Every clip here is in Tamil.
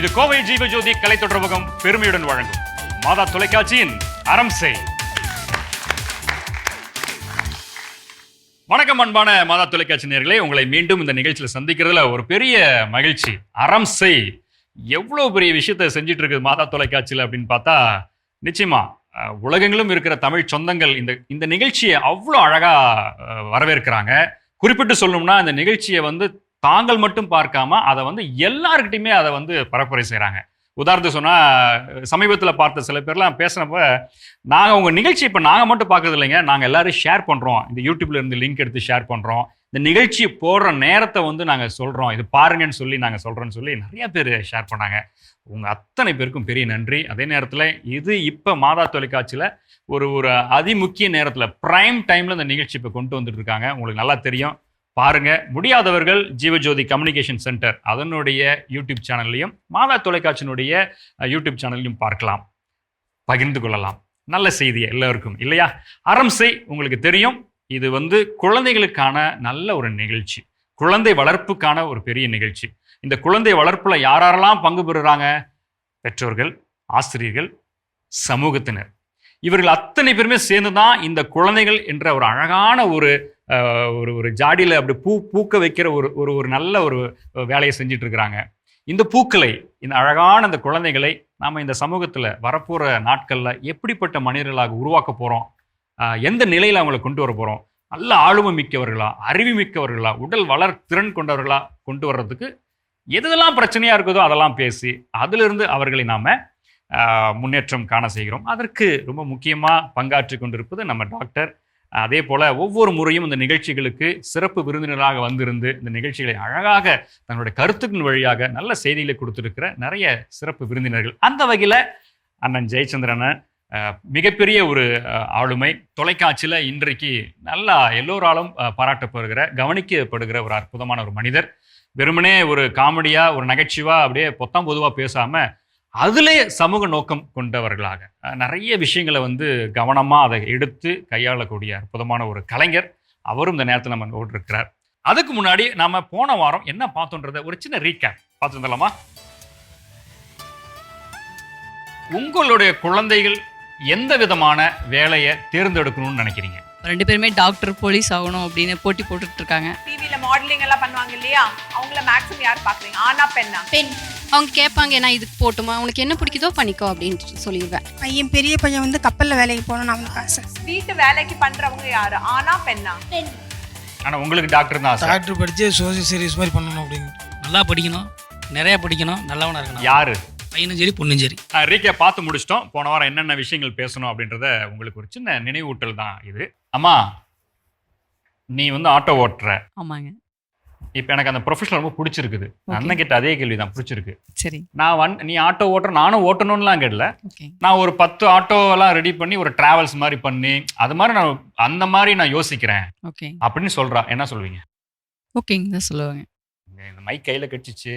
இது கோவை ஜீவஜோதி கலை தொடர்பகம் பெருமையுடன் வழங்கும். மாதா தொலைக்காட்சியின் அறம் செய். வணக்கம் அன்பான மாதா தொலைக்காட்சி நேயர்களே உங்களை மீண்டும் இந்த நிகழ்ச்சியில் சந்திக்கிறதுல ஒரு பெரிய மகிழ்ச்சி. அறம் செய். எவ்வளவு பெரிய விஷயத்த செஞ்சுட்டு இருக்குது மாதா தொலைக்காட்சியில் அப்படின்னு பார்த்தா நிச்சயமா உலகங்களும் உலகெங்கிலும் இருக்கிற தமிழ் சொந்தங்கள் இந்த இந்த நிகழ்ச்சியை அவ்வளோ அழகா வரவேற்கிறாங்க. குறிப்பிட்டு சொல்லணும்னா இந்த நிகழ்ச்சியை வந்து தாங்கள் மட்டும் பார்க்காம அதை வந்து எல்லாருக்கிட்டையுமே அதை வந்து பரப்புரை செய்கிறாங்க உதாரணத்துக்கு சொன்னால் சமீபத்தில் பார்த்த சில பேர்லாம் பேசுனப்ப நாங்கள் உங்கள் நிகழ்ச்சி இப்போ நாங்கள் மட்டும் பார்க்கறது இல்லைங்க. நாங்கள் எல்லோரும் ஷேர் பண்ணுறோம் இந்த யூடியூப்ல இருந்து லிங்க் எடுத்து ஷேர் பண்ணுறோம் இந்த நிகழ்ச்சி போடுற நேரத்தை வந்து நாங்கள் சொல்கிறோம் இது பாருங்கன்னு சொல்லி நாங்கள் சொல்கிறோன்னு சொல்லி நிறையா பேர் ஷேர் பண்ணாங்க. உங்கள் அத்தனை பேருக்கும் பெரிய நன்றி. அதே நேரத்தில் இது இப்போ மாதா தொலைக்காட்சியில் ஒரு ஒரு அதிமுக்கிய நேரத்தில் ப்ரைம் டைமில் இந்த நிகழ்ச்சி இப்போ கொண்டு வந்துட்டு இருக்காங்க. உங்களுக்கு நல்லா தெரியும். பாருங்க. முடியாதவர்கள் ஜீவஜோதி கம்யூனிகேஷன் சென்டர் அதனுடைய யூடியூப் சேனல்லையும் மாதா தொலைக்காட்சியினுடைய யூடியூப் சேனல்லையும் பார்க்கலாம். பகிர்ந்து கொள்ளலாம். நல்ல செய்தி எல்லோருக்கும் இல்லையா? அறம் செய் உங்களுக்கு தெரியும். இது வந்து குழந்தைகளுக்கான நல்ல ஒரு நிகழ்ச்சி. குழந்தை வளர்ப்புக்கான ஒரு பெரிய நிகழ்ச்சி. இந்த குழந்தை வளர்ப்பில் யாரெல்லாம் பங்கு பெறுறாங்க? பெற்றோர்கள் ஆசிரியர்கள் சமூகத்தினர். இவர்கள் அத்தனை பேருமே சேர்ந்து தான் இந்த குழந்தைகள் என்ற ஒரு அழகான ஒரு ஒரு ஒரு ஜாடியில் அப்படி பூ பூக்க வைக்கிற ஒரு ஒரு ஒரு நல்ல ஒரு வேலையை செஞ்சுட்டு இருக்கிறாங்க இந்த பூக்களை இந்த அழகான இந்த குழந்தைகளை நாம் இந்த சமூகத்தில் வரப்போகிற நாட்களில் எப்படிப்பட்ட மனிதர்களாக உருவாக்க போகிறோம் எந்த நிலையில் அவங்களை கொண்டு வர போகிறோம் நல்ல ஆளுமை மிக்கவர்களா? அறிவு மிக்கவர்களா? உடல் வளர் திறன் கொண்டவர்களா கொண்டு வர்றதுக்கு எதெல்லாம் பிரச்சனையாக இருக்குதோ அதெல்லாம் பேசி அதிலிருந்து அவர்களை நாம் முன்னேற்றம் காண செய்கிறோம். அதற்கு ரொம்ப முக்கியமாக பங்காற்றி கொண்டிருப்பது நம்ம டாக்டர் அதே போல் ஒவ்வொரு முறையும் இந்த நிகழ்ச்சிகளுக்கு சிறப்பு விருந்தினராக வந்திருந்து இந்த நிகழ்ச்சிகளை அழகாக தன்னுடைய கருத்துக்கள் வழியாக நல்ல செய்திகளை கொடுத்துருக்கிற நிறைய சிறப்பு விருந்தினர்கள். அந்த வகையில் அண்ணன் ஜெயச்சந்திரனை மிகப்பெரிய ஒரு ஆளுமை. தொலைக்காட்சியில் இன்றைக்கு நல்லா எல்லோராலும் பாராட்டப்படுகிற கவனிக்கப்படுகிற ஒரு அற்புதமான ஒரு மனிதர். வெறுமனே ஒரு காமெடியாக ஒரு நகைச்சுவா அப்படியே பொத்தாம் பொதுவாக பேசாமல் அதிலே சமூக நோக்கம் கொண்டவர்களாக. நிறைய விஷயங்களை வந்து கவனமாக அதை எடுத்து கையாளக்கூடிய அற்புதமான ஒரு கலைஞர் அவரும் இந்த நேரத்தில் நம்ம ஓட்டிருக்கிறார் அதுக்கு முன்னாடி நாம போன வாரம் என்ன பார்த்தோன்றத ஒரு சின்ன ரீகேப் பார்த்து வந்துடலாமா? உங்களுடைய குழந்தைகள் எந்த விதமான வேலையை தேர்ந்தெடுக்கணும்னு நினைக்கிறீங்க? ரெண்டு பேருமே டாக்டர் போலீஸ் ஆகணும் அப்படின்னு போட்டி போட்டுட்டு இருக்காங்க. டிவில மாடலிங் எல்லாம் பண்ணுவாங்க இல்லையா? அவங்கள மேக்ஸிமம் யார் பாக்குறீங்க ஆனா பெண்ணா? பெண். அவங்க கேட்பாங்க நான் இதுக்கு போட்டுமா? உனக்கு என்ன பிடிக்குதோ பண்ணிக்கோ அப்படின்னு சொல்லிடுவேன். என் பெரிய பையன் வந்து கப்பலில் வேலைக்கு போகணும்னு அவனுக்கு ஆசை. வீட்டு வேலைக்கு பண்றவங்க யாரு? ஆனா பெண்ணா? ஆனா உங்களுக்கு டாக்டர் தான் ஆசை. டாக்டர் படித்து சோசியல் சர்வீஸ் மாதிரி பண்ணணும் அப்படின்னு. நல்லா படிக்கணும். நிறைய படிக்கணும். நல்லவனா இருக்கணும். யாரு? பையனும் சரி பொண்ணும் சரி. ரீகே பார்த்து முடிச்சிட்டோம். போன வாரம் என்னென்ன விஷயங்கள் பேசணும் அப்படின்றத உங்களுக்கு ஒரு சின்ன நினைவூட்டல் தான் இது. அம்மா நீ வந்து ஆட்டோ ஓட்டுற. ஆமாங்க. இப்போ எனக்கு அந்த ப்ரொஃபஷனல் ரொம்ப பிடிச்சிருக்குது. அண்ணன் கிட்ட அதே கேள்வி தான் பிடிச்சிருக்கு. சரி. நான் வன் நீ ஆட்டோ ஓட்டுற நானும் ஓட்டணும்லாம் கேட்டல நான் ஒரு பத்து ஆட்டோவெல்லாம் ரெடி பண்ணி ஒரு டிராவல்ஸ் மாதிரி பண்ணி அது மாதிரி நான் அந்த மாதிரி நான் யோசிக்கிறேன். ஓகே அப்படின்னு சொல்றா. என்ன சொல்லுவீங்க? ஓகேங்க தான் சொல்லுவாங்க. இந்த மைக் கையில கடிச்சிச்சு.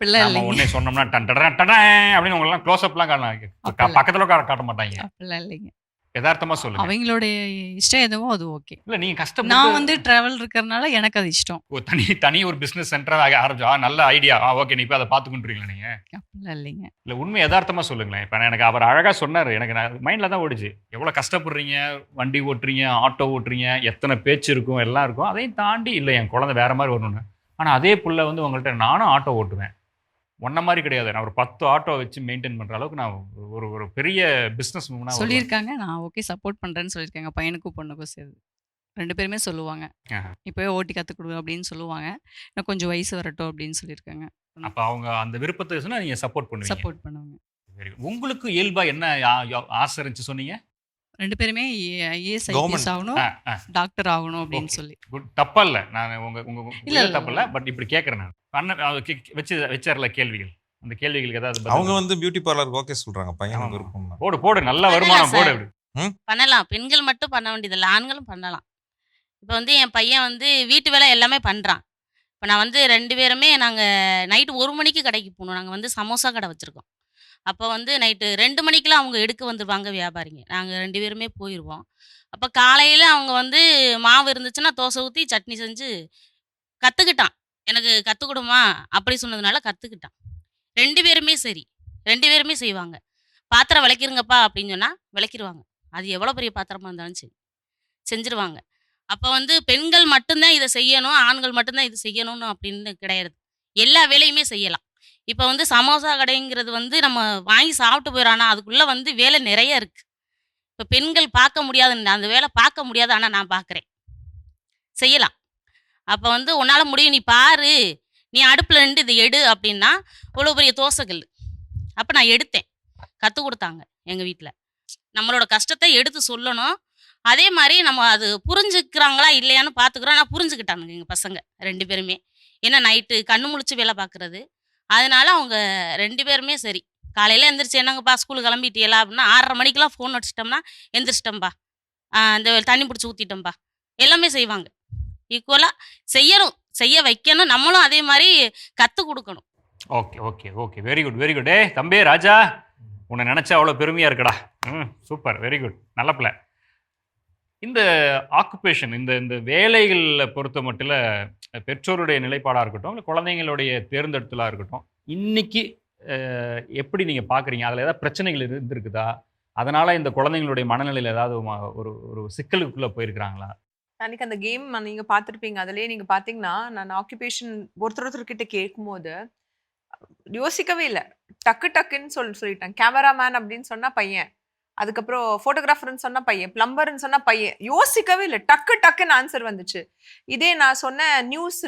நம்ம உடனே சொன்னோம்னா டன் டடன் அப்படின்னு உங்களெல்லாம் க்ளோஸ் அப்லாம் அப்ப காட்ட இல்ல. பக்கத்துல உட்கார காட்ட மாட்டாங்க. அப்படிலாம் இல்லைங்க. யதார்த்தமா சொல்லுங்க. அவங்களுடைய இஷ்டம் எதுவோ அது ஓகே. இல்ல நீங்க கஷ்டப்பட்டு நான் வந்து டிராவல் இருக்கிறதுனால எனக்கு அது இஷ்டம். ஒரு தனி தனி ஒரு பிசினஸ் சென்டரா ஆரம்பிச்சா நல்ல ஐடியா ஆ ஓகே நீ இப்போ அதை பார்த்துக்கிட்டுறீங்களா நீங்க? அப்படிலாம் இல்லைங்க. இல்ல உண்மை யதார்த்தமா சொல்லுங்களேன். இப்போ எனக்கு அவர் அழகா சொன்னாரு. எனக்கு நான் மைண்ட்ல தான் ஓடிச்சு. எவ்வளவு கஷ்டப்படுறீங்க? வண்டி ஓட்டுறீங்க ஆட்டோ ஓட்டுறீங்க எத்தனை பேச்சு இருக்கும் எல்லாம் இருக்கும். அதையும் தாண்டி இல்லை என் குழந்தை வேற மாதிரி வரணும்னு. ஆனா அதே புள்ள வந்து உங்கள்கிட்ட நானும் ஆட்டோ ஓட்டுவேன். ஒன்ன மாதிரி கிடையாது. நான் ஒரு பத்து ஆட்டோ வச்சு மெயின்டைன் பண்ற அளவுக்கு நான் ஒரு ஒரு பெரிய பிசினஸ் சொல்லியிருக்காங்க. நான் ஓகே சப்போர்ட் பண்றேன்னு சொல்லியிருக்காங்க. பையனுக்கும் பொண்ணுக்கும் சேர்ந்து ரெண்டு பேருமே சொல்லுவாங்க. இப்போவே ஓட்டி கற்றுக் கொடு அப்படின்னு சொல்லுவாங்க. இன்னும் கொஞ்சம் வயசு வரட்டும் அப்படின்னு சொல்லியிருக்காங்க. அப்ப அவங்க அந்த விருப்பத்தை சொன்னா நீங்க சப்போர்ட் பண்ணுவீங்க. சப்போர்ட் பண்ணுவாங்க. உங்களுக்கு இயல்பா என்ன ஆசை இருந்துச்சு சொன்னீங்க? ரெண்டு பேருமே ஐஏஎஸ். ஐபிஎஸ் ஆகணும். டாக்டர் ஆகணும் அப்படின்னு. சொல்லி. குட் தப்பா இல்ல நான் உங்க உங்க இல்ல, இல்ல இல்ல, தப்பு இல்ல பட் இப்படி கேக்குறேன் நான். கே- வச்சு வச்சார்ல கேள்விகள். அந்த கேள்விகளுக்கு ஏதாவது அவங்க வந்து பியூட்டி பார்லர் ஓகே சொல்றாங்க ஆமா. விருப்பம் போடு போடு நல்ல வருமானம் போடு அப்படி. பண்ணலாம். பெண்கள் மட்டும் பண்ண வேண்டியதில்லை ஆண்களும் பண்ணலாம். இப்போ வந்து என் பையன் வந்து வீட்டு வேலை எல்லாமே பண்ணுறான் இப்போ நான் வந்து ரெண்டு பேருமே நாங்கள் நைட்டு ஒரு மணிக்கு கடைக்கு போகணும். நாங்கள் வந்து சமோசா கடை வச்சுருக்கோம். அப்போ வந்து நைட்டு ரெண்டு மணிக்கெலாம் அவங்க எடுக்க வந்துடுவாங்க வியாபாரிங்க. நாங்கள் ரெண்டு பேருமே போயிடுவோம் அப்போ காலையில் அவங்க வந்து மாவு இருந்துச்சுன்னா தோசை ஊற்றி சட்னி செஞ்சு கற்றுக்கிட்டான் எனக்கு கற்றுக் கொடுமா அப்படி சொன்னதுனால கற்றுக்கிட்டான் ரெண்டு பேருமே சரி. ரெண்டு பேருமே செய்வாங்க. பாத்திரம் விளக்கிருங்கப்பா அப்படின்னு சொன்னால் விளக்கிடுவாங்க அது எவ்வளோ பெரிய பாத்திரமா இருந்தாலும் சரி. செஞ்சுருவாங்க. அப்போ வந்து பெண்கள் மட்டும்தான் இதை செய்யணும் ஆண்கள் மட்டும்தான் இது செய்யணும்னு அப்படின்னு கிடையாது. எல்லா வேலையுமே செய்யலாம். இப்போ வந்து சமோசா கடைங்கிறது வந்து நம்ம வாங்கி சாப்பிட்டு போயிடறானா அதுக்குள்ளே வந்து வேலை நிறைய இருக்குது இப்போ பெண்கள் பார்க்க முடியாதுன்னு அந்த வேலை பார்க்க முடியாது. ஆனால் நான் பார்க்குறேன். செய்யலாம். அப்போ வந்து உன்னால் முடியும் நீ பாரு நீ அடுப்பில் நின்று இதை எடு அப்படின்னா இவ்வளோ பெரிய தோசைகள் அப்போ நான் எடுத்தேன். கற்றுக் கொடுத்தாங்க எங்கள் வீட்டில் நம்மளோட கஷ்டத்தை எடுத்து சொல்லணும். அதே மாதிரி நம்ம அது புரிஞ்சுக்கிறாங்களா இல்லையான்னு பார்த்துக்குறோம் நான் புரிஞ்சுக்கிட்டானுங்க எங்கள் பசங்க ரெண்டு பேருமே. ஏன்னா நைட்டு கண்ணு முழிச்சு வேலை பார்க்குறது அதனால அவங்க ரெண்டு பேருமே சரி. காலையில் எந்திரிச்சு என்னங்கப்பா ஸ்கூலுக்கு கிளம்பிட்டியலா அப்படின்னா ஆறரை மணிக்கெலாம் ஃபோன் அடிச்சிட்டோம்னா எந்திரிச்சிட்டோம்ப்பா இந்த தண்ணி பிடிச்சி ஊற்றிட்டோம்ப்பா எல்லாமே செய்வாங்க. ஈக்குவலாக செய்யணும் செய்ய வைக்கணும். நம்மளும் அதே மாதிரி கற்றுக் கொடுக்கணும். Okay okay okay very good very good ஏ தம்பி ராஜா உன்னை நினச்சா அவ்வளோ பெருமையாக இருக்குடா. ம் சூப்பர் வெரி குட் நல்ல பிள்ளை. இந்த ஆக்குபேஷன் இந்த இந்த வேலைகளில் பொறுத்த மட்டும் பெற்றோருடைய நிலைப்பாடாக இருக்கட்டும் இல்லை குழந்தைங்களுடைய தேர்ந்தெடுத்தலாக இருக்கட்டும் இன்றைக்கி எப்படி நீங்கள் பார்க்குறீங்க அதில் ஏதாவது பிரச்சனைகள் இருந்திருக்குதா? அதனால் இந்த குழந்தைங்களுடைய மனநிலையில் ஏதாவது ஒரு ஒரு சிக்கலுக்குள்ளே போயிருக்கிறாங்களா? அன்னைக்கு அந்த கேம் நீங்க பார்த்துருப்பீங்க. அதுலயே நீங்க பாத்தீங்கன்னா நான் ஆக்குபேஷன் ஒருத்தர் ஒருத்தர் கிட்ட கேட்கும்போது யோசிக்கவே இல்லை. டக்கு டக்குன்னு சொல்லி சொல்லிட்டேன். கேமராமேன் அப்படின்னு சொன்னா பையன். அதுக்கப்புறம் ஃபோட்டோகிராஃபர்னு சொன்னா பையன். பிளம்பர்னு சொன்னா பையன். யோசிக்கவே இல்லை. டக்கு டக்குன்னு ஆன்சர் வந்துச்சு. இதே நான் சொன்ன நியூஸ்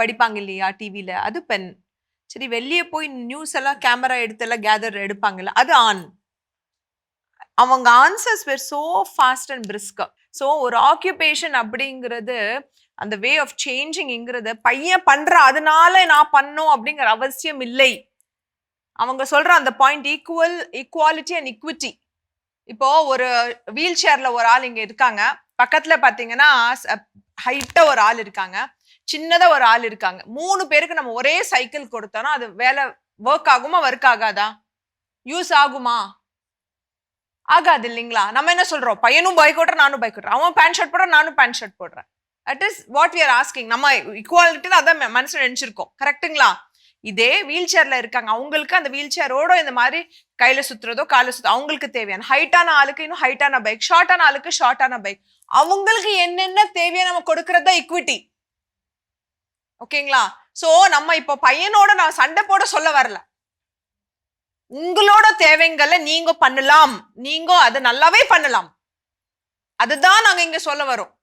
படிப்பாங்க இல்லையா டிவியில அது பெண். சரி வெளியே போய் நியூஸ் எல்லாம் கேமரா எடுத்து எல்லாம் கேதர் எடுப்பாங்கல்ல அது ஆன் அவங்க answers were so fast and பிரிஸ்கா so ஒரு ஆக்கியூபேஷன் அப்படிங்கிறது அந்த வே ஆஃப் சேஞ்சிங்கிறது பையன் பண்ற அதனால நான் பண்ணும் அப்படிங்கிற அவசியம் இல்லை. அவங்க சொல்ற அந்த point equal equality and equity இப்போ ஒரு வீல் சேர்ல ஒரு ஆள் இங்க இருக்காங்க. பக்கத்துல பாத்தீங்கன்னா ஹைட்டா ஒரு ஆள் இருக்காங்க. சின்னதா ஒரு ஆள் இருக்காங்க. மூணு பேருக்கு நம்ம ஒரே சைக்கிள் கொடுத்தோம்னா அது வேலை ஒர்க் ஆகுமா ஒர்க் ஆகாதா? யூஸ் ஆகுமா? ஆகாது இல்லைங்களா? நம்ம என்ன சொல்றோம்? பையனும் பைக் ஓட்டுறேன் நானும் பைக் ஓட்டுறேன் அவன் பேண்ட் ஷர்ட் போடுறான் நானும் பேண்ட் ஷர்ட் போடுறேன். That is what we are asking நம்ம ஈக்குவாலிட்டி அதான் மனசில் மனசுல நினைச்சிருக்கோம். கரெக்ட்டுங்களா இதே வீல் சேர்ல இருக்காங்க. அவங்களுக்கு அந்த வீல் சேரோட இந்த மாதிரி கையில சுத்துறதோ கால சுத்த அவங்களுக்கு தேவையான ஹைட்டான ஆளுக்கு இன்னும் ஹைட்டான பைக் ஷார்ட்டான ஆளுக்கு ஷார்ட்டான பைக் அவங்களுக்கு என்னென்ன தேவையோ நம்ம கொடுக்கறது தான் இக்விட்டி ஓகேங்களா சோ நம்ம இப்போ பையனோட நான் சண்டை போட சொல்ல வரல. உங்களோட தேவைங்களை நீங்க பண்ணலாம். நீங்க அதை நல்லாவே பண்ணலாம். அதுதான் நாங்க இங்க சொல்ல வரோம்.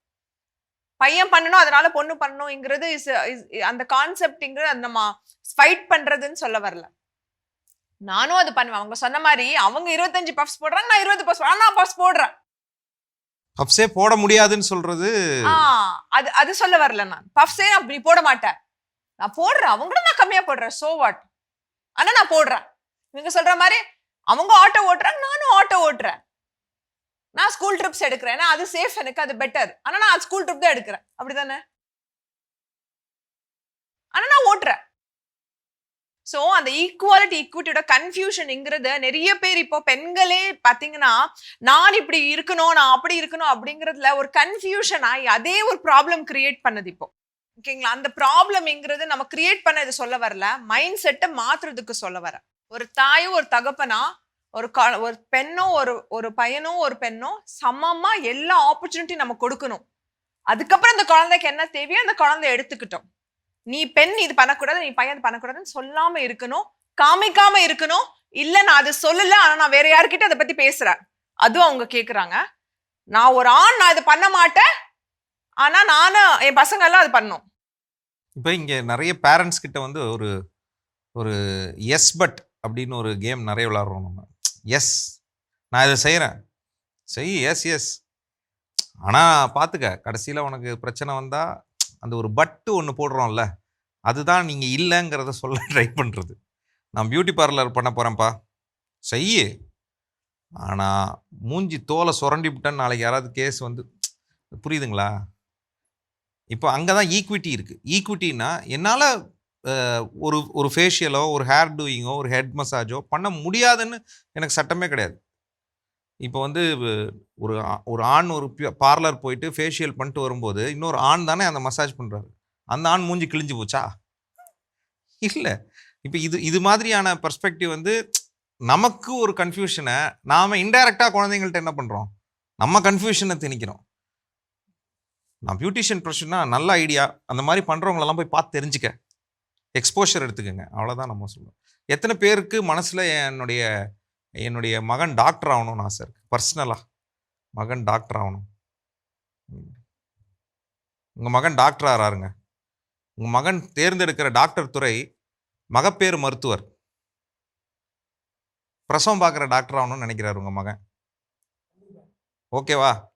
பையன் பண்ணணும் அதனால பொண்ணு பண்ணணும்ங்கிறது is is- அந்த கான்செப்ட்ங்கிறது அது நம்ம ஃபைட் பண்றதுன்னு சொல்ல வரல. நானும் அது பண்ணுவேன். அவங்க சொன்ன மாதிரி அவங்க இருபத்தஞ்சு பஃப்ஸ் போடுறாங்க நான் இருபது பஃப்ஸ் நான் பஃப்ஸ் போடுறேன். பப்ஸே போட முடியாதுன்னு சொல்றது அது அது சொல்ல வரல நான். பஃப்ஸே நான் போட மாட்டேன். நான் போடுறேன். அவங்களும் நான் கம்மியா போடுறேன். சோ வாட் ஆனா நான் போடுறேன். நீங்க சொல்ற மாதிரி அவங்க ஆட்டோ ஓட்டுறாங்க நானும் ஆட்டோ ஓட்டுறேன். நான் ஸ்கூல் ட்ரிப்ஸ் எடுக்கிறேன் ஏன்னா அது சேஃப் எனக்கு அது பெட்டர் ஆனா நான் ஸ்கூல் ட்ரிப் தான் எடுக்கிறேன். அப்படிதானே? ஆனா நான் ஓட்டுறேன். சோ அந்த ஈக்குவாலிட்டி ஈக்குவிட்டியோட கன்ஃபியூஷனுங்கிறத நிறைய பேர் இப்போ பெண்களே பாத்தீங்கன்னா நான் இப்படி இருக்கணும் நான் அப்படி இருக்கணும் அப்படிங்கறதுல ஒரு கன்ஃபியூஷன் ஆகி அதே ஒரு ப்ராப்ளம் கிரியேட் பண்ணது இப்போ. ஓகேங்களா அந்த ப்ராப்ளம்ங்கிறது நம்ம கிரியேட் பண்ண இது சொல்ல வரல மைண்ட் செட்டை மாத்துறதுக்கு சொல்ல வரேன். ஒரு தாயும் ஒரு தகப்பனா ஒரு க- ஒரு பெண்ணும் ஒரு ஒரு பையனும் ஒரு பெண்ணும் சமமா எல்லா ஆப்பர்ச்சுனிட்டி நம்ம கொடுக்கணும். அதுக்கப்புறம் அந்த குழந்தைக்கு என்ன தேவையோ அந்த குழந்தை எடுத்துக்கிட்டோம். நீ பெண் இது பண்ணக்கூடாது நீ பையன் இது பண்ணக்கூடாதுன்னு சொல்லாம இருக்கணும் காமிக்காம இருக்கணும். இல்ல நான் அதை சொல்லல ஆனா நான் வேற யாருக்கிட்ட அதை பத்தி பேசுறேன். அதுவும் அவங்க கேக்குறாங்க. நான் ஒரு ஆண் நான் இதை பண்ண மாட்டேன். ஆனா நானும் என் பசங்க எல்லாம் அது பண்ணும். இப்போ இங்கே நிறைய பேரண்ட்ஸ் கிட்ட வந்து ஒரு ஒரு எஸ் பட் அப்படின்னு ஒரு கேம் நிறைய விளாட்றோம் நம்ம. எஸ் நான் இதை செய்கிறேன் செய் எஸ் எஸ் ஆனால் பார்த்துக்க கடைசியில் உனக்கு பிரச்சனை வந்தால் அந்த ஒரு பட்டு ஒன்று போடுறோம்ல அதுதான் நீங்கள் இல்லைங்கிறத சொல்ல ட்ரை பண்ணுறது நான் பியூட்டி பார்லர் பண்ண போகிறேன்ப்பா செய்யு ஆனால் மூஞ்சி தோலை சுரண்டி விட்டேன்னு நாளைக்கு யாராவது கேஸ் வந்து புரியுதுங்களா? இப்போ அங்கே தான் ஈக்விட்டி இருக்குது ஈக்விட்டின்னா என்னால் ஒரு ஒரு ஃபேஷியலோ ஒரு ஹேர் டூயிங்கோ ஒரு ஹெட் மசாஜோ பண்ண முடியாதுன்னு எனக்கு சட்டமே கிடையாது. இப்போ வந்து ஒரு ஒரு ஆண் ஒரு பார்லர் போயிட்டு ஃபேஷியல் பண்ணிட்டு வரும்போது இன்னொரு ஆண் தானே அந்த மசாஜ் பண்ணுறாரு அந்த ஆண் மூஞ்சி கிழிஞ்சு போச்சா? இல்லை. இப்போ இது இது மாதிரியான பர்ஸ்பெக்டிவ் வந்து நமக்கு ஒரு கன்ஃபியூஷனை நாம் இன்டைரக்டாக குழந்தைங்கள்ட்ட என்ன பண்ணுறோம் நம்ம கன்ஃபியூஷனை திணிக்கிறோம். நான் பியூட்டிஷியன் ப்ரொஃபஷனா நல்ல ஐடியா அந்த மாதிரி பண்ணுறவங்களெல்லாம் போய் பார்த்து தெரிஞ்சுக்க. எக்ஸ்போஷர் எடுத்துக்கோங்க. அவ்வளோதான் நம்ம சொல்லுவோம் எத்தனை பேருக்கு மனசுல என்னுடைய என்னுடைய மகன் டாக்டர் ஆகணும்னு ஆசை இருக்கு. பர்சனலா மகன் டாக்டர் ஆகணும். உங்க மகன் டாக்டர் ஆறாருங்க. உங்க மகன் தேர்ந்தெடுக்கிற டாக்டர் துறை மகப்பேறு மருத்துவர். பிரசவம் பார்க்குற டாக்டர் ஆகணும்னு நினைக்கிறாரு உங்க மகன். ஓகேவா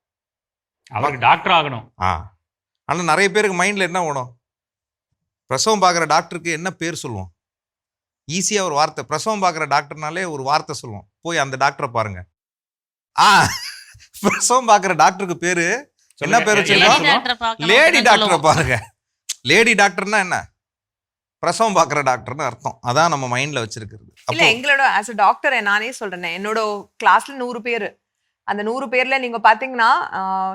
அவருக்கு டாக்டர் ஆகணும். ஆ. ஆனால் நிறைய பேருக்கு மைண்டில் என்ன ஓடும்? பிரசவம் பார்க்குற டாக்டருக்கு என்ன பேர் சொல்லுவோம்? ஈஸியாக ஒரு வார்த்தை. பிரசவம் பார்க்குற டாக்டர்னாலே ஒரு வார்த்தை சொல்லுவோம். போய் அந்த டாக்டரை பாருங்க. ஆ பிரசவம் பார்க்குற டாக்டருக்கு பேரு என்ன பேர். வச்சிருக்கோம்? லேடி டாக்டரை. பாருங்க. லேடி டாக்டர்னா என்ன? பிரசவம் பார்க்குற டாக்டர்னு அர்த்தம். அதான் நம்ம மைண்ட்ல வச்சிருக்கிறது. இல்ல அப்போ எங்களோட ஆஸ் அ டாக்டர் நானே சொல்றேன் என்னோட கிளாஸ்ல நூறு பேர். அந்த நூறு பேர்ல நீங்க பாத்தீங்கன்னா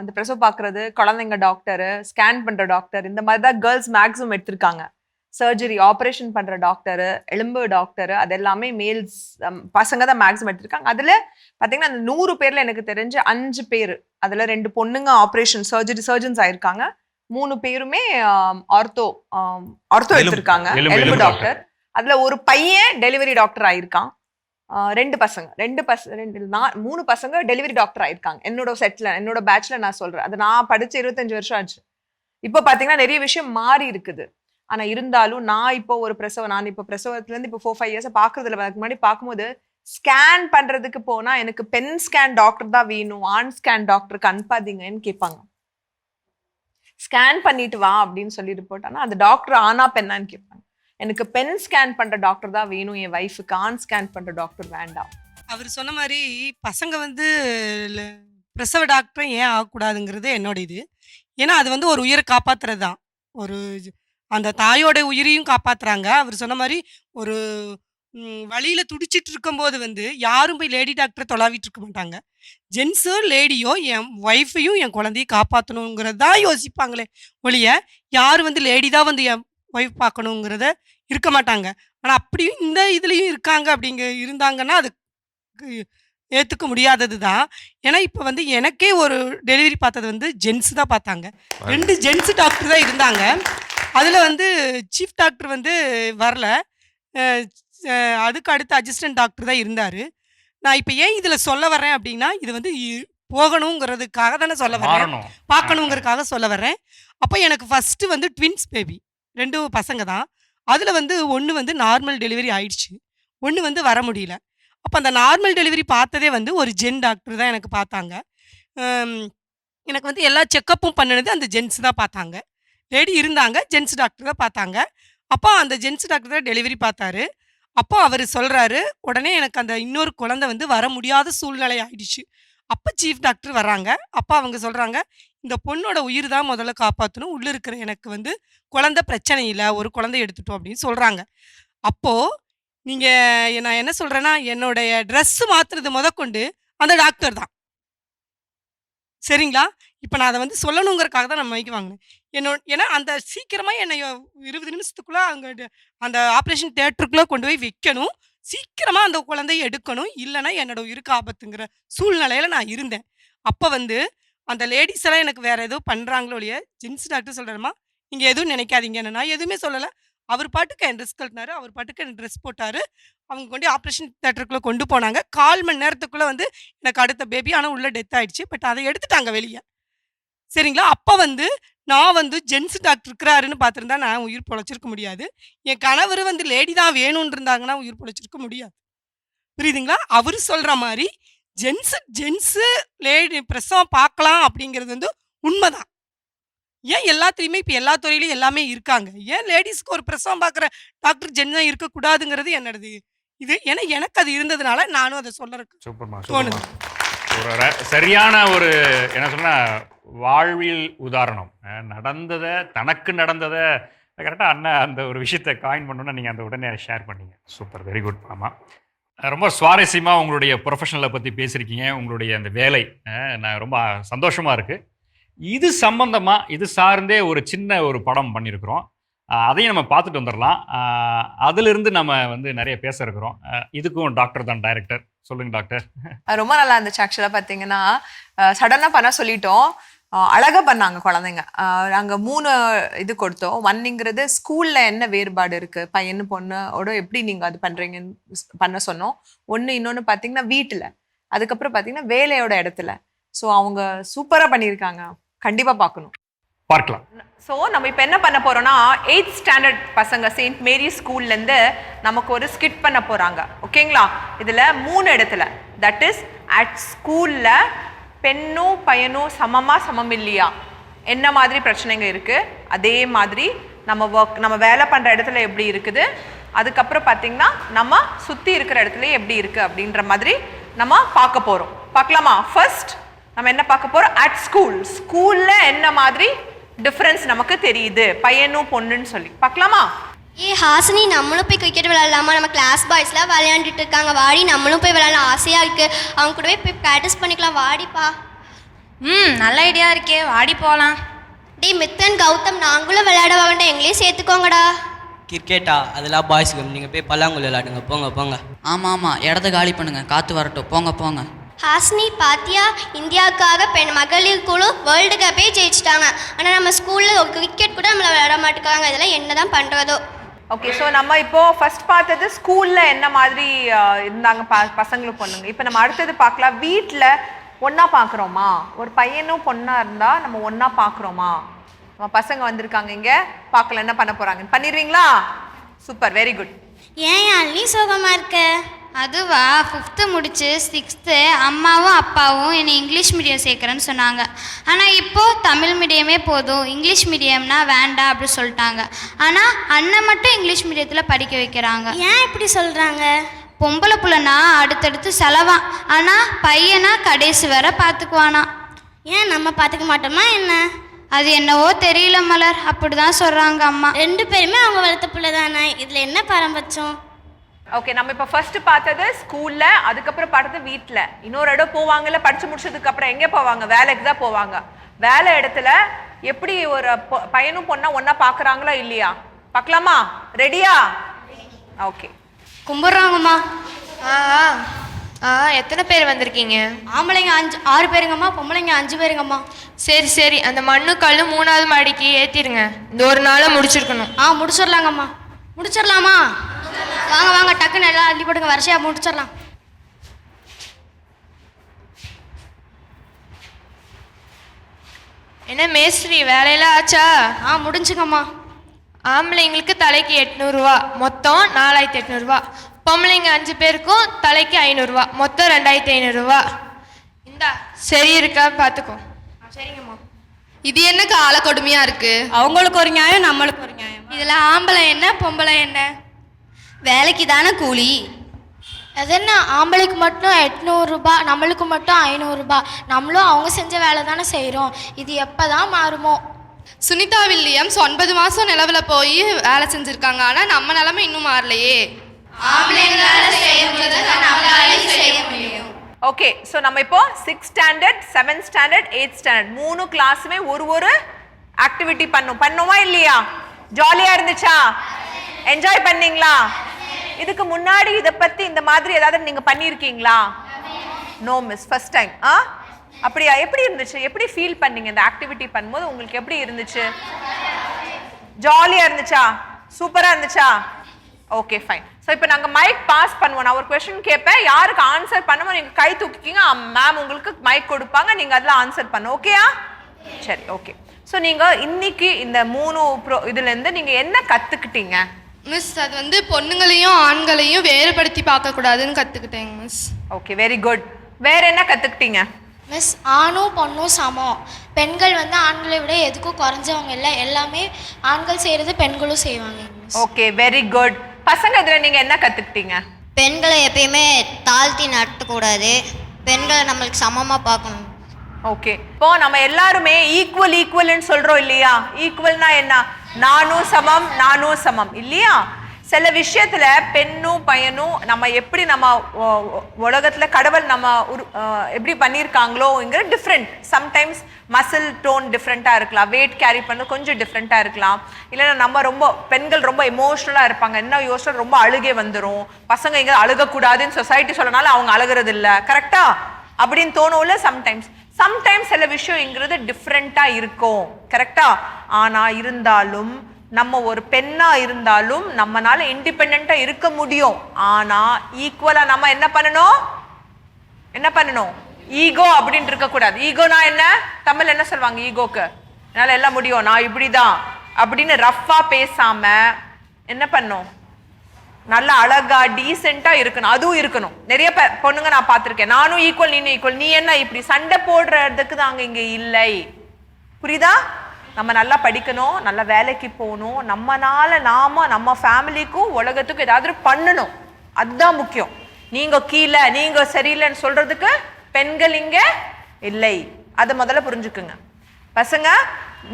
இந்த பிரசவ பாக்குறது குழந்தைங்க டாக்டர் ஸ்கேன் பண்ற டாக்டர் இந்த மாதிரி தான் கேர்ள்ஸ் மேக்ஸிமம் எடுத்திருக்காங்க. சர்ஜரி ஆபரேஷன் பண்ற டாக்டர் எலும்பு டாக்டர் அது எல்லாமே மேல்ஸ் பசங்க தான் மேக்ஸிமம் எடுத்திருக்காங்க. அதுல பாத்தீங்கன்னா அந்த நூறு பேர்ல எனக்கு தெரிஞ்ச அஞ்சு பேர் அதுல ரெண்டு பொண்ணுங்க ஆபரேஷன் சர்ஜரி சர்ஜன்ஸ் ஆயிருக்காங்க. மூணு பேருமே ஆர்த்தோ ஆர்த்தோ. எடுத்திருக்காங்க. எலும்பு, டாக்டர் அதுல ஒரு பையன் டெலிவரி டாக்டர் ஆயிருக்கான். ரெண்டு பசங்க. ரெண்டு பச ரெண்டு நான் மூணு பசங்க டெலிவரி டாக்டர் ஆயிருக்காங்க. என்னோட செட்ல என்னோட பேட்ச்ல நான் சொல்றேன். அது நான் படிச்சு இருபத்தஞ்சு வருஷம் ஆச்சு. இப்போ பாத்தீங்கன்னா நிறைய விஷயம் மாறி இருக்குது. ஆனா இருந்தாலும் நான் இப்போ ஒரு பிரசவம் நான் இப்போ பிரசவத்துல இருந்து இப்போ ஃபோர் ஃபைவ் இயர்ஸ் பாக்குறதுல அதுக்கு முன்னாடி பார்க்கும்போது ஸ்கேன் பண்றதுக்கு போனா எனக்கு பென் ஸ்கேன் டாக்டர் தான் வேணும். ஆன் ஸ்கேன் டாக்டருக்கு அனுப்பாதீங்கன்னு கேட்பாங்க. ஸ்கேன் பண்ணிட்டு வா அப்படின்னு சொல்லிட்டு போட்டானா அந்த டாக்டர் ஆனா பெண்ணான்னு கேட்பாங்க. எனக்கு பெண் ஸ்கேன் பண்ணுற டாக்டர் தான் வேணும் என் ஒய்ஃபுக்கு ஆன் ஸ்கேன் பண்ணுற டாக்டர் வேண்டாம். அவர் சொன்ன மாதிரி பசங்க வந்து பிரசவ டாக்டரும் ஏன் ஆகக்கூடாதுங்கிறது என்னோட இது ஏன்னா அது வந்து ஒரு உயிரை காப்பாத்துறது தான் ஒரு அந்த தாயோட உயிரையும் காப்பாற்றுறாங்க அவர் சொன்ன மாதிரி ஒரு வழியில் துடிச்சிட்டு இருக்கும்போது வந்து யாரும் போய் லேடி டாக்டரை தொலாவிட்டு இருக்க மாட்டாங்க. ஜென்ஸோ லேடியோ என் ஒய்ஃபையும் என் குழந்தையும் காப்பாற்றணுங்கிறது தான் யோசிப்பாங்களே ஒழிய யார் வந்து லேடி தான் வந்து என் ஒய்ஃப் பார்க்கணுங்கிறத இருக்க மாட்டாங்க. ஆனால் அப்படியும் இந்த இதுலேயும் இருக்காங்க அப்படிங்க இருந்தாங்கன்னா அது ஏற்றுக்க முடியாதது தான் ஏன்னா இப்போ வந்து எனக்கே ஒரு டெலிவரி பார்த்தது வந்து ஜென்ஸ் தான் பார்த்தாங்க. ரெண்டு ஜென்ஸ் டாக்டர் தான் இருந்தாங்க. அதில் வந்து சீஃப் டாக்டர் வந்து வரல. அதுக்கு அடுத்து அசிஸ்டன்ட் டாக்டர் தான் இருந்தார். நான் இப்போ ஏன் இதில் சொல்ல வரேன் அப்படின்னா இது வந்து போகணுங்கிறதுக்காக தானே சொல்ல வரேன் பார்க்கணுங்கிறதுக்காக சொல்ல வரேன் அப்போ எனக்கு ஃபஸ்ட்டு வந்து ட்வின்ஸ் பேபி ரெண்டு பசங்க தான். அதில் வந்து ஒன்று வந்து நார்மல் டெலிவரி ஆயிடுச்சு. ஒன்று வந்து வர முடியல. அப்போ அந்த நார்மல் டெலிவரி பார்த்ததே வந்து ஒரு ஜென் டாக்டர் தான் எனக்கு பார்த்தாங்க. எனக்கு வந்து எல்லா செக்கப்பும் பண்ணினது அந்த ஜென்ஸ் தான் பார்த்தாங்க. லேடி இருந்தாங்க ஜென்ஸ் டாக்டர் தான் பார்த்தாங்க. அப்போ அந்த ஜென்ஸ் டாக்டர் தான் டெலிவரி பார்த்தாரு. அப்போ அவர் சொல்கிறாரு உடனே எனக்கு அந்த இன்னொரு குழந்தை வந்து வர முடியாத சூழ்நிலை ஆயிடுச்சு. அப்போ சீஃப் டாக்டர் வராங்க அப்போ அவங்க சொல்கிறாங்க இந்த பொண்ணோட உயிர் தான் முதல்ல காப்பாற்றணும் உள்ளே இருக்கிற எனக்கு வந்து குழந்தை பிரச்சனை இல்லை. ஒரு குழந்தை எடுத்துட்டோம் அப்படின்னு சொல்கிறாங்க அப்போது நீங்கள் நான் என்ன சொல்கிறேன்னா என்னுடைய ட்ரெஸ்ஸு மாற்றுறது முதற்கொண்டு அந்த டாக்டர் தான். சரிங்களா? இப்போ நான் அதை வந்து சொல்லணுங்கிறக்காக தான் நம்ம மைக்கு வாங்கினேன். என்னோட ஏன்னா அந்த சீக்கிரமாக என்னை இருபது நிமிஷத்துக்குள்ளே அங்கே அந்த ஆப்ரேஷன் தேட்டருக்குள்ளே கொண்டு போய் வைக்கணும். சீக்கிரமாக அந்த குழந்தைய எடுக்கணும் இல்லைன்னா என்னோட உயிருக்கு ஆபத்துங்கிற சூழ்நிலையில் நான் இருந்தேன். அப்போ வந்து அந்த லேடிஸ் எல்லாம் எனக்கு வேறு எதுவும் பண்ணுறாங்களோ இல்லையா ஜென்ஸ் டாக்டர் சொல்கிறேம்மா நீங்கள் எதுவும் நினைக்காதீங்க நான் எதுவுமே சொல்லலை. அவர் பாட்டுக்கு என் ட்ரெஸ் கட்டினார் அவர் பாட்டுக்கு என் ட்ரெஸ் போட்டார். அவங்க கொண்டு ஆப்ரேஷன் தேட்டருக்குள்ளே கொண்டு போனாங்க. கால் மணி நேரத்துக்குள்ளே வந்து எனக்கு அடுத்த பேபி ஆனால் உள்ளே டெத் ஆகிடுச்சு பட் அதை எடுத்துட்டாங்க வெளியே. சரிங்களா? அப்போ வந்து நான் வந்து ஜென்ஸ் டாக்டர் இருக்கிறாருன்னு பார்த்துருந்தா நான் உயிர் பொழைச்சிருக்க முடியாது. என் கணவர் வந்து லேடி தான் வேணும்னு இருந்தாங்கன்னா உயிர் பொழைச்சிருக்க முடியாது. புரியுதுங்களா? அவர் சொல்கிற மாதிரி ஜென்ஸு ஜென்ஸு லேடி பிரசவம் பார்க்கலாம் அப்படிங்கிறது வந்து உண்மைதான். ஏன் எல்லாத்துலேயுமே இப்போ எல்லா துறையிலையும் எல்லாமே இருக்காங்க? ஏன் லேடிஸ்க்கு ஒரு பிரசவம் பார்க்குற டாக்டர் ஜென்ஸாக இருக்கக்கூடாதுங்கிறது என்னோடது இது ஏன்னா எனக்கு அது இருந்ததுனால நானும் அதை சொல்ல தோணுது. ஒரு சரியான ஒரு என்ன சொன்னால் வாழ்வில் உதாரணம். நடந்ததை தனக்கு நடந்ததை கரெக்டாக அண்ணன் அந்த ஒரு விஷயத்தை காயின் பண்ணணும்னா நீங்கள் அந்த உடனே ஷேர் பண்ணீங்க. சூப்பர் வெரி குட் ஆமாம் ரொம்ப சுவாரஸ்யமாக உங்களுடைய ப்ரொஃபஷனலை பற்றி பேசியிருக்கீங்க உங்களுடைய அந்த வேலை. நான் ரொம்ப சந்தோஷமாக இருக்குது இது சம்பந்தமாக இது சார்ந்தே ஒரு சின்ன ஒரு படம் பண்ணியிருக்கிறோம் அதையும் நம்ம பார்த்துட்டு வந்துடலாம் அதிலிருந்து நம்ம வந்து நிறைய பேச இருக்கிறோம். இதுக்கும் டாக்டர் தான் டைரக்டர். சொல்லுங்க டாக்டர். ரொம்ப நல்லா இருந்துச்சு ஆக்சுவலாக பார்த்தீங்கன்னா சடனாக பண்ண சொல்லிட்டோம். அழகா பண்ணாங்க குழந்தைங்க. அஹ் மூணு இது கொடுத்தோம். ஒன்னுங்கிறது ஸ்கூல்ல என்ன வேறுபாடு இருக்கு? பையனு பொண்ணோட எப்படி நீங்க அது பண்றீங்கன்னு பண்ண சொன்னோம். ஒன்று இன்னொன்று பார்த்தீங்கன்னா வீட்டில். அதுக்கப்புறம் பார்த்தீங்கன்னா வேலையோட இடத்துல. ஸோ அவங்க சூப்பராக பண்ணியிருக்காங்க. கண்டிப்பாக பார்க்கணும் பார்க்கலாம். ஸோ நம்ம இப்போ என்ன பண்ண போறோம்னா எயித் ஸ்டாண்டர்ட் பசங்க செயின்ட் மேரி ஸ்கூல்லேருந்து நமக்கு ஒரு ஸ்கிட் பண்ண போகிறாங்க ஓகேங்களா இதில் மூணு இடத்துல. தட் இஸ் அட் ஸ்கூலில் பெண்ணும் பையனும் சமமாக சமம் இல்லையா? என்ன மாதிரி பிரச்சனைங்க இருக்குது அதே மாதிரி நம்ம ஒர்க் நம்ம வேலை பண்ணுற இடத்துல எப்படி இருக்குது? அதுக்கப்புறம் பார்த்தீங்கன்னா நம்ம சுற்றி இருக்கிற இடத்துல எப்படி இருக்குது அப்படின்ற மாதிரி நம்ம பார்க்க போகிறோம் பார்க்கலாமா? ஃபர்ஸ்ட் நம்ம என்ன பார்க்க போகிறோம் அட் ஸ்கூல் ஸ்கூலில் என்ன மாதிரி டிஃப்ரென்ஸ் நமக்கு தெரியுது. பையனும் பொண்ணுன்னு சொல்லி. பார்க்கலாமா? ஏ ஹாசினி நம்மளும் போய் கிரிக்கெட் விளையாடலாமா? நம்ம கிளாஸ் பாய்ஸ்லாம் விளையாண்டுட்டு இருக்காங்க. வாடி நம்மளும் போய் விளையாடலாம். ஆசையாக இருக்குது அவங்க கூடவே போய் ப்ராக்டிஸ் பண்ணிக்கலாம். வாடிப்பா. ம் நல்ல ஐடியா இருக்கே. வாடி போகலாம் டேய் மித்தன் கௌதம் நாங்களும் விளையாட வேண்டாம் எங்களையும் சேர்த்துக்கோங்கடா. கிரிக்கெட்டா அதெல்லாம் பாய்ஸ்க்கு நீங்கள் போய் பல்லாங்குழி விளையாடுங்க. போங்க போங்க. ஆமாம் ஆமாம் இடத்த காலி பண்ணுங்க. காற்று வரட்டும். போங்க போங்க. ஹாசினி பாத்தியா இந்தியாவுக்காக பெண் மகளிர் குழு வேர்ல்டு கப்பே ஜெயிச்சிட்டாங்க. ஆனால் நம்ம ஸ்கூலில் கிரிக்கெட் கூட நம்மளை விளையாட மாட்டேங்காங்க இதெல்லாம் என்ன தான் பண்ணுறதோ ஓகே ஸோ நம்ம இப்போ ஃபர்ஸ்ட் பார்த்தது ஸ்கூல்ல என்ன மாதிரி இருந்தாங்க ப பசங்களும் பொண்ணுங்க. இப்போ நம்ம அடுத்தது பார்க்கலாம். வீட்டில் ஒண்ணா பார்க்குறோமா? ஒரு பையனும் பொண்ணா இருந்தா நம்ம ஒண்ணா பார்க்குறோமா? நம்ம பசங்க வந்திருக்காங்க இங்க. பார்க்கல என்ன பண்ண போறாங்க பண்ணிடுவீங்களா சூப்பர் வெரி குட் ஏன் அள்ளி சோகமாக இருக்க? அதுவா ஃபிஃப்த்து முடிச்சு சிக்ஸ்த்து அம்மாவும் அப்பாவும் என்னை இங்கிலீஷ் மீடியம் சேர்க்குறேன்னு சொன்னாங்க. ஆனால் இப்போது தமிழ் மீடியமே போதும். இங்கிலீஷ் மீடியம்னா வேண்டாம் அப்படி சொல்லிட்டாங்க. ஆனால் அண்ணன் மட்டும் இங்கிலீஷ் மீடியத்தில் படிக்க வைக்கிறாங்க. ஏன் இப்படி சொல்கிறாங்க பொம்பளை புள்ளனா அடுத்தடுத்து செலவான் ஆனால் பையனா கடைசி வரை பார்த்துக்குவானா ஏன் நம்ம பார்த்துக்க மாட்டோமா என்ன? அது என்னவோ தெரியல மலர். அப்படி தான் சொல்கிறாங்க அம்மா. ரெண்டு பேருமே அவங்க வளர்த்த பிள்ளை தானே. இதில் என்ன பாரம்பட்சம் ஓகே நம்ம இப்போ ஃபர்ஸ்ட் பார்த்தது ஸ்கூல்ல அதுக்கப்புறம் பார்த்தது வீட்டில் இன்னொரு இடம் போவாங்கல்ல படிச்சு முடிச்சதுக்கு அப்புறம் எங்கே போவாங்க? வேலைக்கு தான் போவாங்க. வேலை இடத்துல எப்படி ஒரு பொ- பையனும் பொண்ணா ஒண்ணா பார்க்கறாங்களா இல்லையா? பார்க்கலாமா? ரெடியா ஓகே கும்பிட்றாங்கம்மா. ஆ ஆ. எத்தனை பேர் வந்திருக்கீங்க? ஆம்பளைங்க அஞ்சு ஆறு பேருங்கம்மா பொம்பளைங்க அஞ்சு பேருங்கம்மா. சரி சரி. அந்த மண்ணு கல்லு மூணாவது மாடிக்கு ஏற்றிருங்க இந்த ஒரு நாளை முடிச்சிருக்கணும். ஆ முடிச்சிடலாங்கம்மா. முடிச்சிடலாமா? வாங்க வாங்க டக்குன்னு எல்லாம் அள்ளி போடுங்க வரிசையாக முடிச்சிடலாம். என்ன மேஸ்திரி வேலையெல்லாம் ஆச்சா? ஆ முடிஞ்சுங்கம்மா. ஆம்பளைங்களுக்கு தலைக்கு எட்நூறுரூவா மொத்தம் நாலாயிரத்தி எட்நூறுரூவா பொம்பளைங்க அஞ்சு பேருக்கும் தலைக்கு ஐநூறுரூவா மொத்தம் ரெண்டாயிரத்தி ஐநூறுரூவா இந்தா சரி இருக்கா பார்த்துக்கோ சரிங்கம்மா. இது என்ன கால கொடுமையாக இருக்கு? அவங்களுக்கு ஒரு நியாயம் நம்மளுக்கு ஒரு நியாயம் இதில் ஆம்பளை என்ன பொம்பளை என்ன? வேலைக்கு தானே கூலி? அது என்ன ஆம்பளைக்கு மட்டும் எட்நூறுரூபா நம்மளுக்கு மட்டும் ஐநூறுரூபா நம்மளும் அவங்க செஞ்ச வேலை தானே செய்கிறோம் இது எப்போ தான் மாறுமோ? சுனிதா வில்லியம்ஸ் ஒன்பது மாதம் நிலவில் போய் வேலை செஞ்சுருக்காங்க. ஆனால் நம்ம நிலமை இன்னும் மாறலையே. ஓகே ஸோ நம்ம இப்போ six standard seventh standard eighth standard மூணு கிளாஸுமே ஒரு ஒரு ஆக்டிவிட்டி பண்ணோம். பண்ணோமா இல்லையா? ஜாலியா இருந்துச்சா? என்ஜாய் பண்ணீங்களா? இதுக்கு முன்னாடி இதை பத்தி இந்த மாதிரி ஏதாவது நீங்க பண்ணியிருக்கீங்களா? நோ மிஸ் ஃபர்ஸ்ட் டைம் ஆ? அப்படியா? எப்படி இருந்துச்சு? எப்படி ஃபீல் பண்ணீங்க இந்த ஆக்டிவிட்டி பண்ணும்போது? உங்களுக்கு எப்படி இருந்துச்சு? ஜாலியா இருந்துச்சா? சூப்பரா இருந்துச்சா? ஓகே ஃபைன் ஸோ இப்போ நாங்கள் மைக் பாஸ் பண்ணுவோம். நான் ஒரு கொஷின் கேட்பேன். யாருக்கு ஆன்சர் பண்ணுமோ நீங்கள் கை தூக்கிக்கிங்க. மேம் உங்களுக்கு மைக் கொடுப்பாங்க. நீங்கள் அதில் ஆன்சர் பண்ண ஓகேயா சரி ஓகே ஸோ நீங்கள் இன்னைக்கு இந்த மூணு ப்ரோ இதுலேருந்து நீங்கள் என்ன கற்றுக்கிட்டீங்க மிஸ் அது வந்து பொண்ணுங்களையும் ஆண்களையும் வேறுபடுத்தி பார்க்கக்கூடாதுன்னு கற்றுக்கிட்டேங்க மிஸ் ஓகே வெரி குட் வேற என்ன கற்றுக்கிட்டீங்க மிஸ் ஆணும் பொண்ணும் சமம் பெண்கள் வந்து ஆண்களை விட எதுக்கும் குறைஞ்சவங்க இல்லை. எல்லாமே ஆண்கள் செய்கிறது பெண்களும் செய்வாங்க மிஸ் ஓகே வெரி குட் பசங்க இதில் நீங்கள் என்ன கற்றுக்கிட்டீங்க பெண்களை எப்பயுமே தாழ்த்தி நடத்தக்கூடாது. பெண்களை நம்மளுக்கு சமமாக பார்க்கணும். ஓகே இப்போ நம்ம எல்லாருமே ஈக்குவல் ஈக்குவல்னு சொல்றோம் இல்லையா? ஈக்குவல்னா என்ன? நானும் சமம் நானும் சமம். இல்லையா? சில விஷயத்துல பெண்ணும் பையனும் நம்ம எப்படி நம்ம உலகத்துல கடவுள் நம்ம உரு எப்படி பண்ணியிருக்காங்களோங்கிற டிஃப்ரெண்ட் சம்டைம்ஸ் மசில் டோன் டிஃப்ரெண்ட்டாக இருக்கலாம். வெயிட் கேரி பண்ண கொஞ்சம் டிஃப்ரெண்ட்டாக இருக்கலாம். இல்லைன்னா நம்ம ரொம்ப பெண்கள் ரொம்ப எமோஷ்னலாக இருப்பாங்க. என்ன யோசனை ரொம்ப அழுகே வந்துடும் பசங்க எங்க அழுகக்கூடாதுன்னு சொசைட்டி சொல்லனால அவங்க அழுகிறது இல்லை கரெக்டா அப்படின்னு தோணும்ல சம்டைம்ஸ் சம்டைம்ஸ் சில விஷயங்கிறது டிஃப்ரெண்ட்டாக இருக்கும். கரெக்டா ஆனால் இருந்தாலும் நம்ம ஒரு பெண்ணா இருந்தாலும் நம்மனால இண்டிபெண்டா இருக்க முடியும். ஆனா ஈக்குவலா நம்ம என்ன பண்ணணும்? என்ன பண்ணணும்? ஈகோ அப்படின்னு இருக்க கூடாது ஈகோனா என்ன? தமிழ் என்ன சொல்லுவாங்க ஈகோக்கு என்னால எல்லாம் முடியும். நான் இப்படிதான். அப்படின்னு ரஃப்பா பேசாம என்ன பண்ணும் நல்ல அழகா டீசெண்டா இருக்கணும். அதுவும் இருக்கணும். நிறைய பொண்ணுங்க நான் பார்த்துருக்கேன். நானும் ஈக்குவல் நீனும் ஈக்குவல் நீ என்ன இப்படி சண்டை போடுறதுக்கு தான் அங்க இங்க இல்லை. புரியுதா? நம்ம நல்லா படிக்கணும். நல்லா வேலைக்கு போகணும். நம்மனால நாம நம்ம ஃபேமிலிக்கும் உலகத்துக்கும் ஏதாவது பண்ணணும். அதுதான் முக்கியம். நீங்க கீழே நீங்க சரியில்லைன்னு சொல்றதுக்கு பெண்கள் இங்க இல்லை. அதை முதல்ல புரிஞ்சுக்குங்க. பசங்க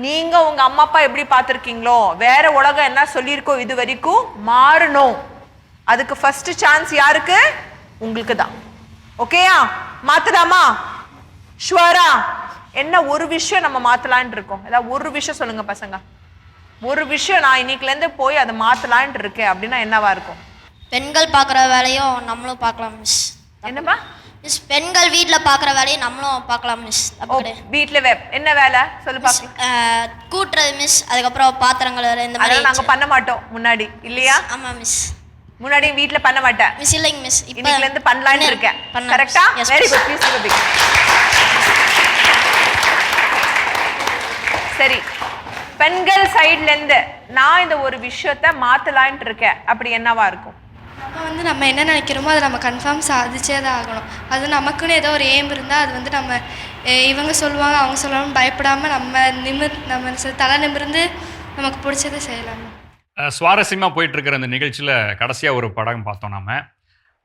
நீங்க உங்க அம்மா அப்பா எப்படி பார்த்துருக்கீங்களோ வேற உலகம் என்ன சொல்லியிருக்கோ இது வரைக்கும் மாறணும். அதுக்கு ஃபர்ஸ்ட் சான்ஸ் யாருக்கு? உங்களுக்கு தான் ஓகேயா மாத்தலாமா ஷுவரா என்ன ஒரு விஷயம் நம்ம மாத்தலான்னு இருக்கோம். ஏதாவது ஒரு விஷயம் சொல்லுங்க பசங்க. ஒரு விஷயம் நான் இன்னைக்குல இருந்து போய் அதை மாத்தலான்னு இருக்கேன். அப்படின்னா என்னவா இருக்கும்? பெண்கள் பார்க்குற வேலையும் நம்மளும் பார்க்கலாம் மிஸ் என்னப்பா மிஸ் பெண்கள் வீட்டில் பார்க்குற வேலையும் நம்மளும் பார்க்கலாம் மிஸ் ஓ வீட்ல வே என்ன வேலை? சொல்லு பாக்கலாம் கூட்டுறது மிஸ் அதுக்கப்புறம் பாத்திரங்கள் இந்த அதெல்லாம் நாங்க பண்ண மாட்டோம் முன்னாடி. இல்லையா? ஆமா மிஸ் முன்னாடி வீட்ல பண்ண மாட்டேன். மிஸ் இல்லைங்க மிஸ் இன்னைக்குல இருந்து பண்ணலாம்னு இருக்கேன். பண்ணலாம். கரெக்டா Yes, வெரி. குட் ப்ளீஸ் சரி. பெண்கள் சைடுல இருந்து நான் இந்த ஒரு விஷயத்த மாத்தலான்ட்டு இருக்கேன். அப்படி என்னவா இருக்கும்? நம்ம வந்து நம்ம என்ன நினைக்கிறோமோ அதை நம்ம கன்ஃபார்ம் சாதிச்சே தான் ஆகணும். அது நமக்குன்னு ஏதோ ஒரு ஏம் இருந்தால் அது வந்து நம்ம இவங்க சொல்லுவாங்க அவங்க சொல்லுவாங்க பயப்படாமல் நம்ம நிமிர் நம்ம தலை நிமிர்ந்து நமக்கு பிடிச்சதை செய்யலாம் சுவாரஸ்யமாக போயிட்டுருக்கிற போயிட்டு இருக்கிற அந்த நிகழ்ச்சியில் கடைசியாக ஒரு படம் பார்த்தோம் நாம்.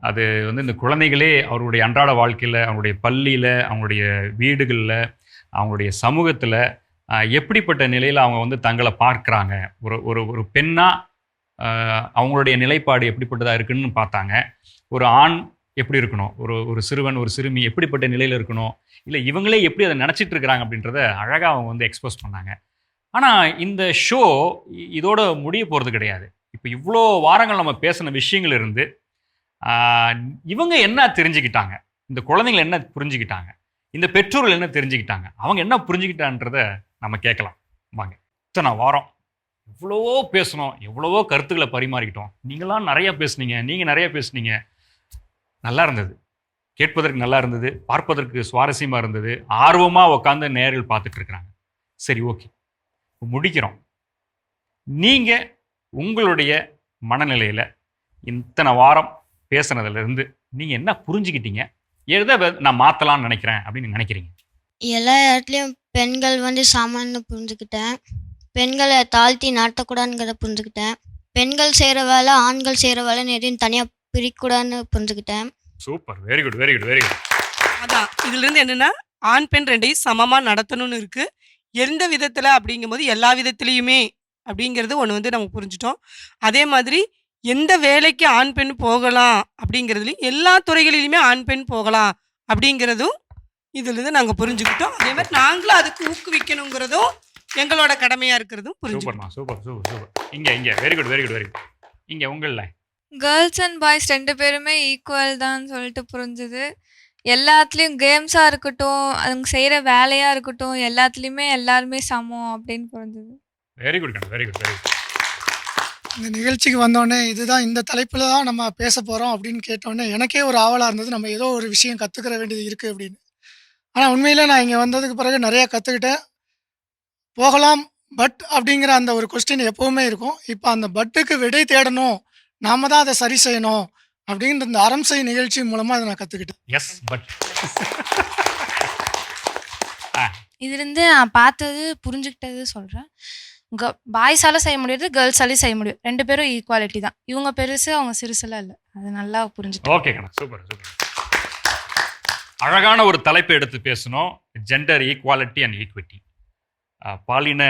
அது வந்து இந்த குழந்தைகளே அவருடைய அன்றாட வாழ்க்கையில் அவங்களுடைய பள்ளியில் அவங்களுடைய வீடுகளில் அவங்களுடைய சமூகத்தில் எப்படிப்பட்ட நிலையில் அவங்க வந்து தங்களை பார்க்குறாங்க? ஒரு ஒரு ஒரு பெண்ணாக அவங்களுடைய நிலைப்பாடு எப்படிப்பட்டதாக இருக்குன்னு பார்த்தாங்க. ஒரு ஆண் எப்படி இருக்கணும்? ஒரு ஒரு சிறுவன் ஒரு சிறுமி எப்படிப்பட்ட நிலையில் இருக்கணும்? இல்லை இவங்களே எப்படி அதை நினச்சிட்டு இருக்கிறாங்க அப்படின்றத அழகாக அவங்க வந்து எக்ஸ்போஸ் பண்ணாங்க. ஆனால் இந்த ஷோ இதோட முடிய போகிறது கிடையாது. இப்போ இவ்வளோ வாரங்கள் நம்ம பேசின விஷயங்கள் இருந்து இவங்க என்ன தெரிஞ்சுக்கிட்டாங்க? இந்த குழந்தைங்கள் என்ன புரிஞ்சுக்கிட்டாங்க? இந்த பெற்றோர்கள் என்ன தெரிஞ்சுக்கிட்டாங்க? அவங்க என்ன புரிஞ்சுக்கிட்டான்றத நம்ம கேட்கலாம். வாங்க. இத்தனை வாரம் எவ்வளவோ பேசணும் எவ்வளவோ கருத்துக்களை பரிமாறிக்கிட்டோம். நீங்களாம் நிறையா பேசுனீங்க நீங்கள் நிறையா பேசுனீங்க. நல்லா இருந்தது. கேட்பதற்கு நல்லா இருந்தது பார்ப்பதற்கு சுவாரஸ்யமாக இருந்தது ஆர்வமாக உட்காந்து நேரில் பார்த்துட்டு இருக்கிறாங்க. சரி ஓகே. முடிக்கிறோம். நீங்கள் உங்களுடைய மனநிலையில் இத்தனை வாரம் பேசுனதுலேருந்து நீங்கள் என்ன புரிஞ்சுக்கிட்டீங்க? எதை நான் மாற்றலாம்னு நினைக்கிறேன் அப்படின்னு நினைக்கிறீங்க? எல்லா இடத்துலையும் பெண்கள் வந்து சாமான்னு புரிஞ்சுக்கிட்டேன். பெண்களை தாழ்த்தி நடத்தக்கூடாதுங்கிறத புரிஞ்சுக்கிட்டேன். பெண்கள் செய்கிற வேலை ஆண்கள் செய்கிற வேலை எதையும் தனியாக பிரிக்கக்கூடாதுன்னு புரிஞ்சுக்கிட்டேன். Super. Very good very good very good. அதான். இதுல இருந்து என்னன்னா ஆண் பெண் ரெண்டையும் சமமா நடத்தணும்னு இருக்கு. எந்த விதத்துல அப்படிங்கும்போது எல்லா விதத்துலயுமே அப்படிங்கிறது ஒன்று வந்து நம்ம புரிஞ்சுட்டோம். அதே மாதிரி எந்த வேலைக்கு ஆண் பெண் போகலாம் அப்படிங்கிறதுலையும் எல்லா துறைகளிலுமே ஆண் பெண் போகலாம் அப்படிங்கிறதும் இதுலேருந்து நாங்கள் புரிஞ்சுக்கிட்டோம். அதே மாதிரி நாங்களும் அதுக்கு ஊக்குவிக்கணுங்கிறதும் எங்களோட கடமையாக இருக்கிறதும் புரிஞ்சுக்கிட்டோம். சூப்பர்மா சூப்பர் சூப்பர் சூப்பர். இங்கே இங்கே very good very good very good இங்கே உங்களில் கேர்ள்ஸ் அண்ட் பாய்ஸ் ரெண்டு பேருமே ஈக்குவல் தான் சொல்லிட்டு புரிஞ்சுது. எல்லாத்துலேயும் கேம்ஸாக இருக்கட்டும் அவங்க செய்கிற வேலையாக இருக்கட்டும் எல்லாத்துலேயுமே எல்லாருமே சமம் அப்படின்னு புரிஞ்சுது. வெரி குட் கண்ணா வெரி குட் வெரி குட் இந்த நிகழ்ச்சிக்கு வந்தோடனே இதுதான் இந்த தலைப்பில் தான் நம்ம பேச போகிறோம் அப்படின்னு கேட்டோடனே எனக்கே ஒரு ஆவலாக இருந்தது. நம்ம ஏதோ ஒரு விஷயம் கற்றுக்கிற வேண்டியது இருக்குது அப்படின்னு. ஆனால் உண்மையில் நான் இங்கே வந்ததுக்கு பிறகு நிறையா கற்றுக்கிட்டேன் போகலாம் பட் அப்படிங்கிற அந்த ஒரு கொஸ்டின் எப்போவுமே இருக்கும். இப்போ அந்த பட்டுக்கு விடை தேடணும். நாம தான் அதை சரி செய்யணும். அப்படின்ற இந்த அறம் செய் நிகழ்ச்சி மூலமாக அதை நான் கற்றுக்கிட்டேன் எஸ் பட் இதுலேருந்து நான் பார்த்தது புரிஞ்சுக்கிட்டது சொல்கிறேன் க பாய்ஸால் செய்ய முடியாது கேர்ள்ஸாலையும் செய்ய முடியும். ரெண்டு பேரும் ஈக்குவாலிட்டி தான். இவங்க பெருசு அவங்க சிறுசுலாம் இல்லை. அது நல்லா புரிஞ்சுட்டு ஓகே கண்ணா. சூப்பர் சூப்பர் அழகான ஒரு தலைப்பை எடுத்து பேசணும். ஜெண்டர் ஈக்குவாலிட்டி அண்ட் ஈக்விட்டி பாலின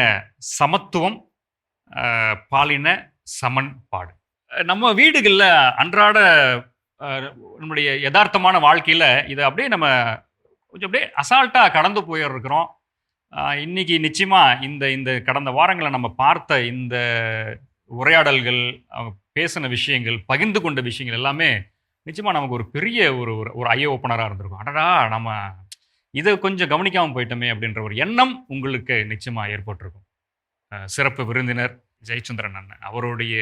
சமத்துவம் பாலின சமன்பாடு. நம்ம வீடுகளில் அன்றாட நம்முடைய யதார்த்தமான வாழ்க்கையில் இதை அப்படியே நம்ம கொஞ்சம் அப்படியே அசால்ட்டாக கடந்து போயிருக்கிறோம் இன்றைக்கி இன்னைக்கு நிச்சயமாக இந்த இந்த கடந்த வாரங்களை நம்ம பார்த்த இந்த உரையாடல்கள் அவங்க பேசின விஷயங்கள் பகிர்ந்து கொண்ட விஷயங்கள் எல்லாமே நிச்சயமாக நமக்கு ஒரு பெரிய ஒரு ஒரு- ஒரு ஐ ஓப்பனராக இருந்திருக்கும். அடடா நம்ம இதை கொஞ்சம் கவனிக்காமல் போயிட்டோமே அப்படின்ற ஒரு எண்ணம் உங்களுக்கு நிச்சயமாக ஏற்பட்டிருக்கும். சிறப்பு விருந்தினர் ஜெயச்சந்திரன் அண்ணன் அவருடைய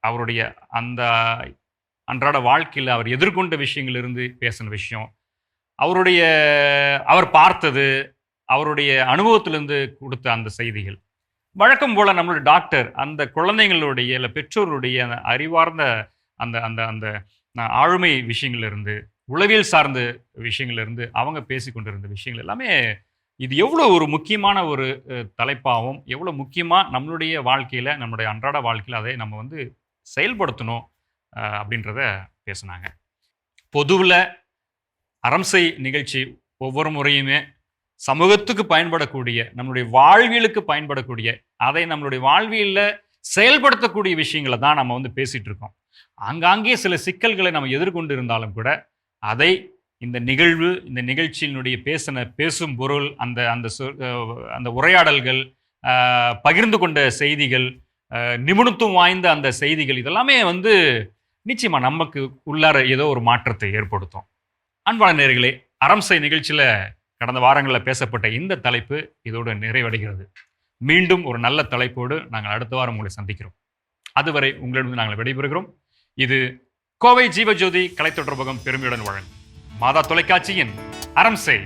அவருடைய அந்த அன்றாட வாழ்க்கையில் அவர் எதிர்கொண்ட விஷயங்களிலிருந்து பேசின விஷயம். அவருடைய அவர் பார்த்தது அவருடைய அனுபவத்திலிருந்து கொடுத்த அந்த செய்திகள். வழக்கம் போல் நம்மளுடைய டாக்டர் அந்த குழந்தைங்களுடைய இல்லை பெற்றோருடைய அந்த அறிவார்ந்த அந்த அந்த அந்த ஆளுமை விஷயங்கள்லேருந்து உளவியல் சார்ந்த விஷயங்கள்லேருந்து அவங்க பேசி கொண்டிருந்த விஷயங்கள் எல்லாமே இது எவ்வளோ ஒரு முக்கியமான ஒரு தலைப்பாகவும் எவ்வளோ முக்கியமாக நம்மளுடைய வாழ்க்கையில் நம்மளுடைய அன்றாட வாழ்க்கையில் அதை நம்ம வந்து செயல்படுத்தணும் அப்படின்றத பேசுனாங்க. பொதுவில் அரம்சை நிகழ்ச்சி ஒவ்வொரு முறையுமே சமூகத்துக்கு பயன்படக்கூடிய நம்மளுடைய வாழ்வியலுக்கு பயன்படக்கூடிய அதை நம்மளுடைய வாழ்வியலில் செயல்படுத்தக்கூடிய விஷயங்களை தான் நம்ம வந்து பேசிகிட்டு இருக்கோம். ஆங்காங்கே சில சிக்கல்களை நம்ம எதிர்கொண்டு இருந்தாலும் கூட அதை இந்த நிகழ்வு இந்த நிகழ்ச்சியினுடைய பேசின பேசும் பொருள் அந்த அந்த சொ- அந்த உரையாடல்கள் பகிர்ந்து கொண்ட செய்திகள் நிபுணத்துவம் வாய்ந்த அந்த செய்திகள் இதெல்லாமே வந்து நிச்சயமாக நமக்கு உள்ளார ஏதோ ஒரு மாற்றத்தை ஏற்படுத்தும். அன்பான நேர்களே அரம்சை நிகழ்ச்சியில் கடந்த வாரங்களில் பேசப்பட்ட இந்த தலைப்பு இதோடு நிறைவடைகிறது. மீண்டும் ஒரு நல்ல தலைப்போடு நாங்கள் அடுத்த வாரம் உங்களை சந்திக்கிறோம். அதுவரை உங்களிடம் நாங்கள் விடைபெறுகிறோம். இது கோவை ஜீவஜோதி கலைத்தொடர்பகம் பெருமையுடன் வழங்கும். மாதா தொலைக்காட்சியின் அரம்சை